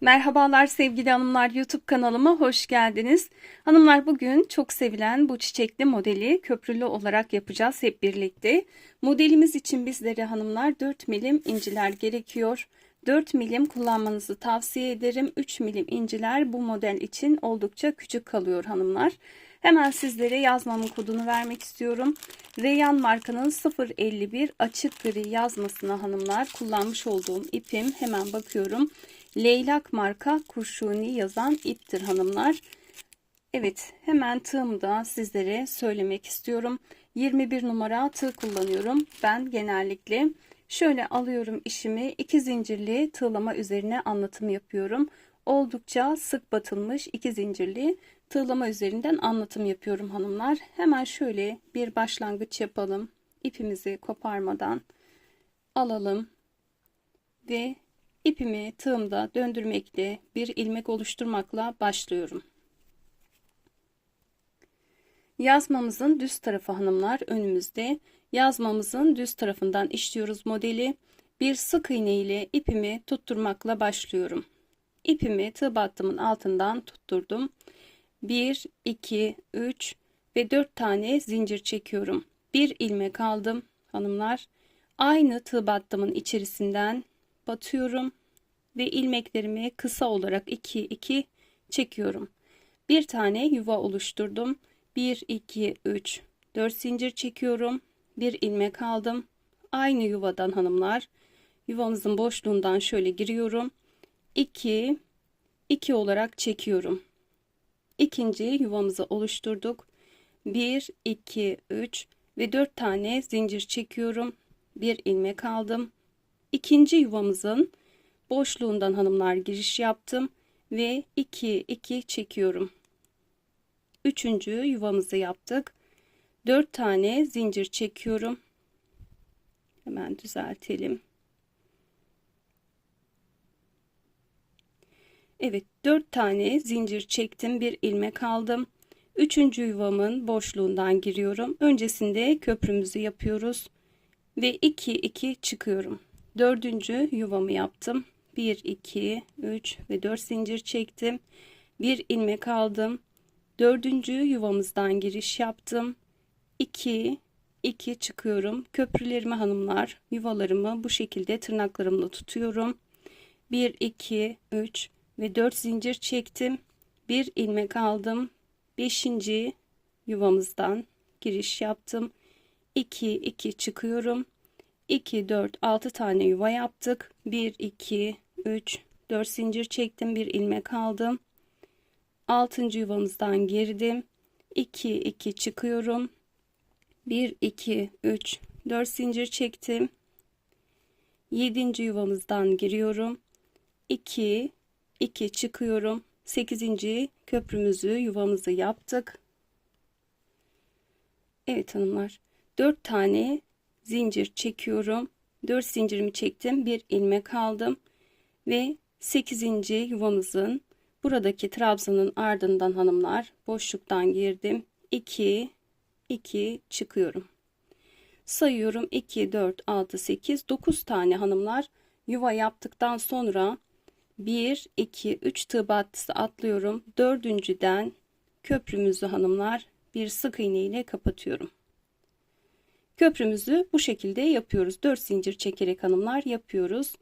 Merhabalar sevgili hanımlar YouTube kanalıma hoş geldiniz. Hanımlar bugün çok sevilen bu çiçekli modeli köprülü olarak yapacağız hep birlikte. Modelimiz için bizlere hanımlar 4 milim inciler gerekiyor. 4 milim kullanmanızı tavsiye ederim. 3 milim inciler bu model için oldukça küçük kalıyor hanımlar. Hemen sizlere yazmamın kodunu vermek istiyorum. Reyyan markanın 051 açık gri yazmasına hanımlar kullanmış olduğum ipim hemen bakıyorum. Leylak marka kurşuni yazan iptir hanımlar. Evet hemen tığımda sizlere söylemek istiyorum. 21 numara tığ kullanıyorum. Ben genellikle şöyle alıyorum işimi iki zincirli tığlama üzerine anlatım yapıyorum. Oldukça sık batılmış iki zincirli tığlama üzerinden anlatım yapıyorum hanımlar. Hemen şöyle bir başlangıç yapalım. İpimizi koparmadan alalım ve ipimi tığımda döndürmekle bir ilmek oluşturmakla başlıyorum. Yazmamızın düz tarafı hanımlar önümüzde. Yazmamızın düz tarafından işliyoruz modeli. Bir sık iğne ile ipimi tutturmakla başlıyorum. İpimi tığ battımın altından tutturdum. 1, 2, 3 ve 4 tane zincir çekiyorum. Bir ilmek aldım hanımlar. Aynı tığ battımın içerisinden batıyorum ve ilmeklerimi kısa olarak 2 2 çekiyorum. Bir tane yuva oluşturdum. 1 2 3 4 zincir çekiyorum. Bir ilmek aldım. Aynı yuvadan hanımlar yuvamızın boşluğundan şöyle giriyorum. 2 2 olarak çekiyorum. İkinci yuvamızı oluşturduk. 1 2 3 ve 4 tane zincir çekiyorum. Bir ilmek aldım. İkinci yuvamızın boşluğundan hanımlar giriş yaptım ve 2 2 çekiyorum. Üçüncü yuvamızı yaptık. 4 tane zincir çekiyorum. Hemen düzeltelim. Evet 4 tane zincir çektim. Bir ilmek aldım. Üçüncü yuvamın boşluğundan giriyorum. Öncesinde köprümüzü yapıyoruz. Ve 2 2 çıkıyorum. Dördüncü yuvamı yaptım. 1 2 3 ve 4 zincir çektim. Bir ilmek aldım. Dördüncü yuvamızdan giriş yaptım. 2 2 çıkıyorum. Köprülerimi hanımlar, yuvalarımı bu şekilde tırnaklarımla tutuyorum. 1 2 3 ve 4 zincir çektim. Bir ilmek aldım. 5. yuvamızdan giriş yaptım. 2 2 çıkıyorum. 2 4 6 tane yuva yaptık. 1 2 3 4 zincir çektim. Bir ilmek aldım. 6. yuvamızdan girdim. 2 2 çıkıyorum. 1 2 3 4 zincir çektim. 7. yuvamızdan giriyorum. 2 2 çıkıyorum. 8. köprümüzü yuvamızı yaptık. Evet hanımlar 4 tane zincir çekiyorum. 4 zincirimi çektim. Bir ilmek aldım ve 8. yuvamızın buradaki trabzanın ardından hanımlar boşluktan girdim. 2 2 çıkıyorum. Sayıyorum 2 4 6 8 9 tane hanımlar yuva yaptıktan sonra 1 2 3 tığ battısı atlıyorum. Dördüncüden köprümüzü hanımlar bir sık iğne ile kapatıyorum. Köprümüzü bu şekilde yapıyoruz. 4 zincir çekerek hanımlar yapıyoruz.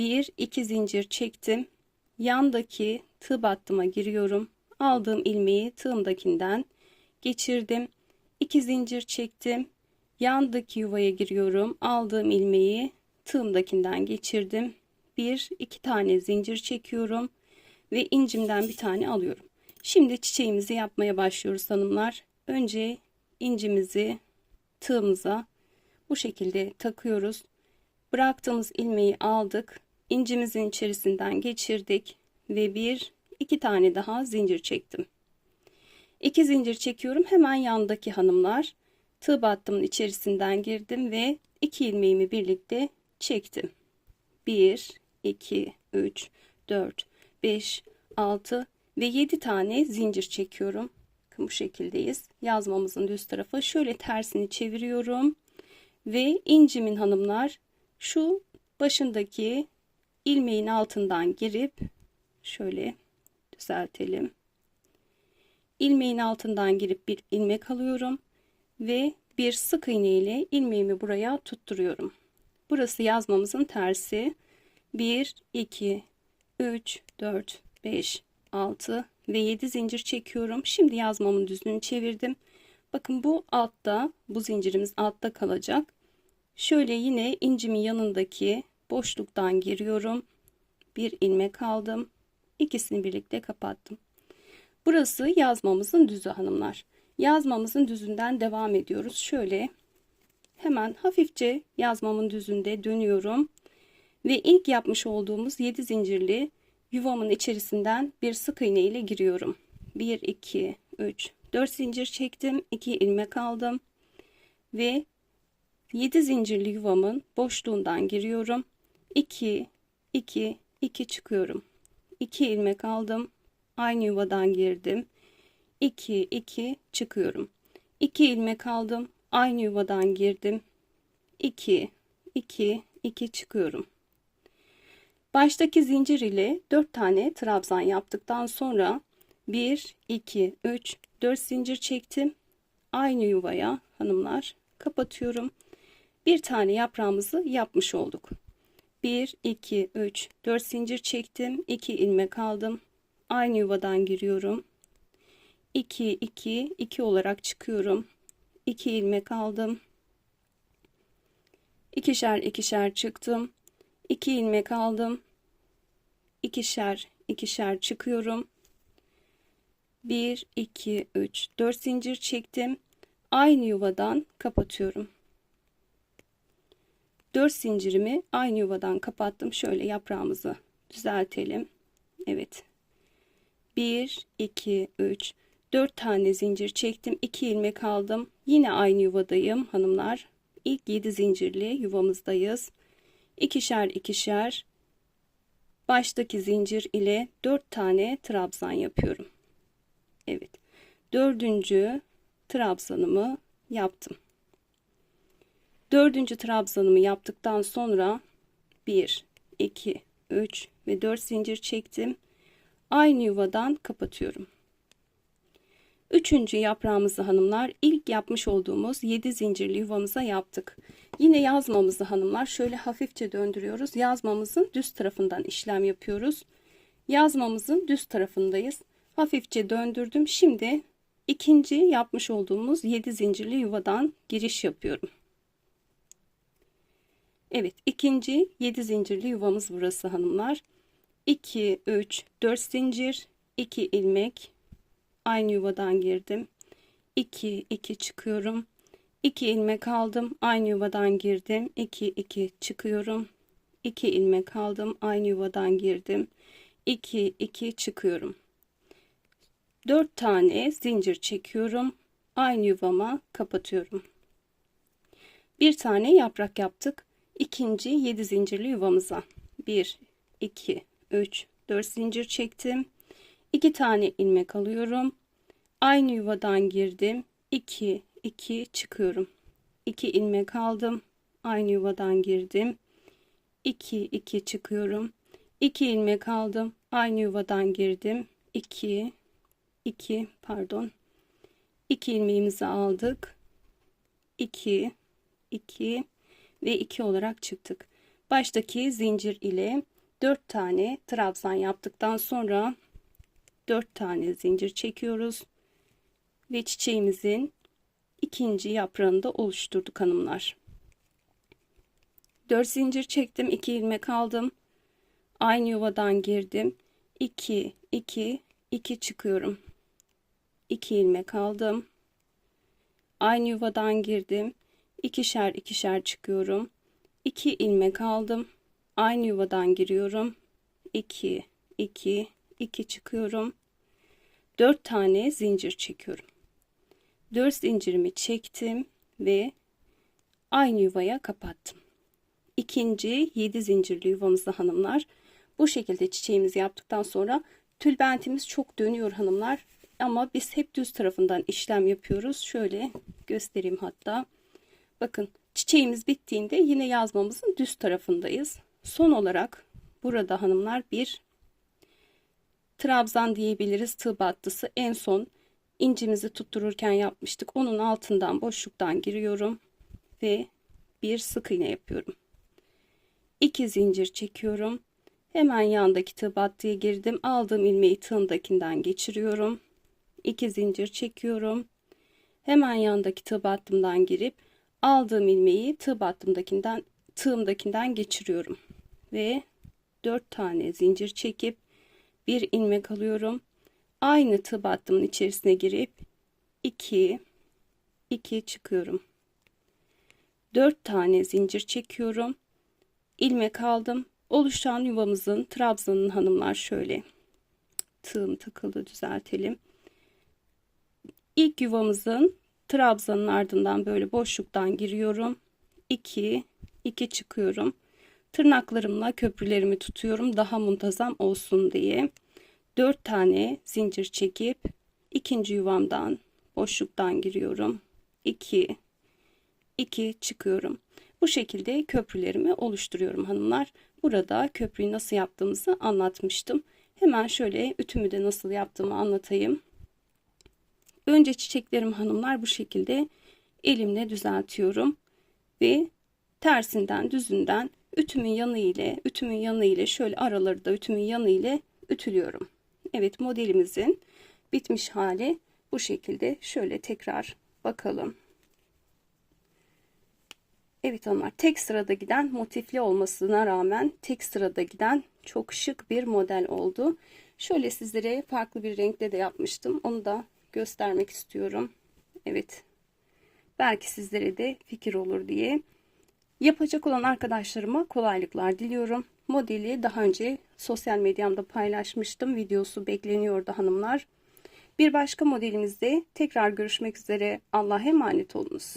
1 2 zincir çektim. Yandaki tığ battıma giriyorum. Aldığım ilmeği tığımdakinden geçirdim. 2 zincir çektim. Yandaki yuvaya giriyorum. Aldığım ilmeği tığımdakinden geçirdim. 1 2 tane zincir çekiyorum ve incimden bir tane alıyorum. Şimdi çiçeğimizi yapmaya başlıyoruz hanımlar. Önce incimizi tığımıza bu şekilde takıyoruz. Bıraktığımız ilmeği aldık. İncimizin içerisinden geçirdik ve bir iki tane daha zincir çektim. İki zincir çekiyorum. Hemen yandaki hanımlar tığ battımın içerisinden girdim ve iki ilmeğimi birlikte çektim. 1 2 3 4 5 6 ve 7 tane zincir çekiyorum bu şekildeyiz. Yazmamızın düz tarafı. Şöyle tersini çeviriyorum. Ve incimin hanımlar şu başındaki ilmeğin altından girip Şöyle düzeltelim. ilmeğin altından girip bir ilmek alıyorum ve bir sık iğne ile ilmeğimi buraya tutturuyorum. Burası yazmamızın tersi. 1 2 3 4 5 6 ve 7 zincir çekiyorum. Şimdi yazmamın düzlüğünü çevirdim. Bakın bu altta, bu zincirimiz altta kalacak. Şöyle yine incimin yanındaki boşluktan giriyorum. Bir ilmek aldım. İkisini birlikte kapattım. Burası yazmamızın düzü hanımlar. Yazmamızın düzünden devam ediyoruz. Şöyle hemen hafifçe yazmamın düzünde dönüyorum. Ve ilk yapmış olduğumuz 7 zincirli yuvamın içerisinden bir sık iğne ile giriyorum. 1 2 3 4 zincir çektim. 2 ilmek aldım. Ve 7 zincirli yuvamın boşluğundan giriyorum. 2 2 2 çıkıyorum. 2 ilmek aldım. Aynı yuvadan girdim. 2 2 çıkıyorum. 2 ilmek aldım. Aynı yuvadan girdim. 2 2 2 çıkıyorum. Baştaki zincir ile 4 tane trabzan yaptıktan sonra 1 2 3 4 zincir çektim. Aynı yuvaya hanımlar kapatıyorum. Bir tane yaprağımızı yapmış olduk. 1 2 3 4 zincir çektim. 2 ilmek aldım. Aynı yuvadan giriyorum. 2 2 2 olarak çıkıyorum. 2 ilmek aldım. İkişer ikişer çıktım. 2 ilmek aldım. İkişer ikişer çıkıyorum. 1 2 3 4 zincir çektim. Aynı yuvadan kapatıyorum. 4 zincirimi aynı yuvadan kapattım. Şöyle yaprağımızı düzeltelim. Evet. 1 2 3 4 tane zincir çektim. 2 ilmek aldım. Yine aynı yuvadayım hanımlar. İlk 7 zincirli yuvamızdayız. İkişer ikişer baştaki zincir ile 4 tane trabzan yapıyorum. Evet. Dördüncü trabzanımı yaptım. Dördüncü trabzanımı yaptıktan sonra 1, 2, 3 ve 4 zincir çektim. Aynı yuvadan kapatıyorum. Üçüncü yaprağımızı hanımlar ilk yapmış olduğumuz 7 zincirli yuvamıza yaptık. Yine yazmamızı hanımlar şöyle hafifçe döndürüyoruz. Yazmamızın düz tarafından işlem yapıyoruz. Yazmamızın düz tarafındayız. Hafifçe döndürdüm. Şimdi ikinci yapmış olduğumuz 7 zincirli yuvadan giriş yapıyorum. Evet ikinci 7 zincirli yuvamız burası hanımlar. 2 3 4 zincir 2 ilmek. Aynı yuvadan girdim. 2 2 çıkıyorum. 2 ilmek aldım aynı yuvadan girdim. 2 2 çıkıyorum. 2 ilmek aldım aynı yuvadan girdim. 2 2 çıkıyorum. 4 tane zincir çekiyorum aynı yuvama kapatıyorum. Bir tane yaprak yaptık ikinci 7 zincirli yuvamıza. 1 2 3 4 zincir çektim. 2 tane ilmek alıyorum. Aynı yuvadan girdim. 2 2 çıkıyorum. 2 ilmek aldım. Aynı yuvadan girdim. 2 2 çıkıyorum. 2 ilmek aldım. Aynı yuvadan girdim. 2 2 pardon. 2 ilmeğimizi aldık. 2 2 ve 2 olarak çıktık. Baştaki zincir ile 4 tane trabzan yaptıktan sonra 4 tane zincir çekiyoruz ve çiçeğimizin ikinci yaprağını da oluşturduk hanımlar. 4 zincir çektim 2 ilmek aldım. Aynı yuvadan girdim. 2 2 2 çıkıyorum. 2 ilmek aldım. Aynı yuvadan girdim ikişer ikişer çıkıyorum. 2 ilmek aldım. Aynı yuvadan giriyorum. 2 2 2 çıkıyorum. 4 tane zincir çekiyorum. 4 zincirimi çektim ve aynı yuvaya kapattım. İkinci 7 zincirli yuvamızda hanımlar. Bu şekilde çiçeğimizi yaptıktan sonra tülbentimiz çok dönüyor hanımlar. Ama biz hep düz tarafından işlem yapıyoruz. Şöyle göstereyim hatta. Bakın çiçeğimiz bittiğinde yine yazmamızın düz tarafındayız. Son olarak burada hanımlar bir trabzan diyebiliriz. Tığ battısı. En son incimizi tuttururken yapmıştık. Onun altından boşluktan giriyorum ve bir sık iğne yapıyorum. 2 zincir çekiyorum. Hemen yandaki tığ battıya girdim. Aldığım ilmeği tığımdakinden geçiriyorum. 2 zincir çekiyorum. Hemen yandaki tığ battımdan girip aldığım ilmeği tığ battımdakinden tığımdakinden geçiriyorum ve 4 tane zincir çekip bir ilmek alıyorum. Aynı tığ battımın içerisine girip 2 2 çıkıyorum. 4 tane zincir çekiyorum. ilmek aldım. Oluşan yuvamızın trabzanın hanımlar şöyle. Tığım takıldı düzeltelim. İlk yuvamızın trabzanın ardından böyle boşluktan giriyorum. 2 2 çıkıyorum. Tırnaklarımla köprülerimi tutuyorum daha muntazam olsun diye. 4 tane zincir çekip ikinci yuvamdan boşluktan giriyorum. 2 2 çıkıyorum. Bu şekilde köprülerimi oluşturuyorum hanımlar. Burada köprüyü nasıl yaptığımızı anlatmıştım. Hemen şöyle ütümü de nasıl yaptığımı anlatayım. Önce çiçeklerim hanımlar bu şekilde elimle düzeltiyorum ve tersinden düzünden ütümün yanı ile ütümün yanı ile şöyle araları da ütümün yanı ile ütülüyorum. Evet modelimizin bitmiş hali bu şekilde. Şöyle tekrar bakalım. Evet hanımlar tek sırada giden motifli olmasına rağmen tek sırada giden çok şık bir model oldu. Şöyle sizlere farklı bir renkte de yapmıştım. Onu da göstermek istiyorum. Evet. Belki sizlere de fikir olur diye. Yapacak olan arkadaşlarıma kolaylıklar diliyorum. Modeli daha önce sosyal medyamda paylaşmıştım. Videosu bekleniyordu hanımlar. Bir başka modelimizde tekrar görüşmek üzere. Allah'a emanet olunuz.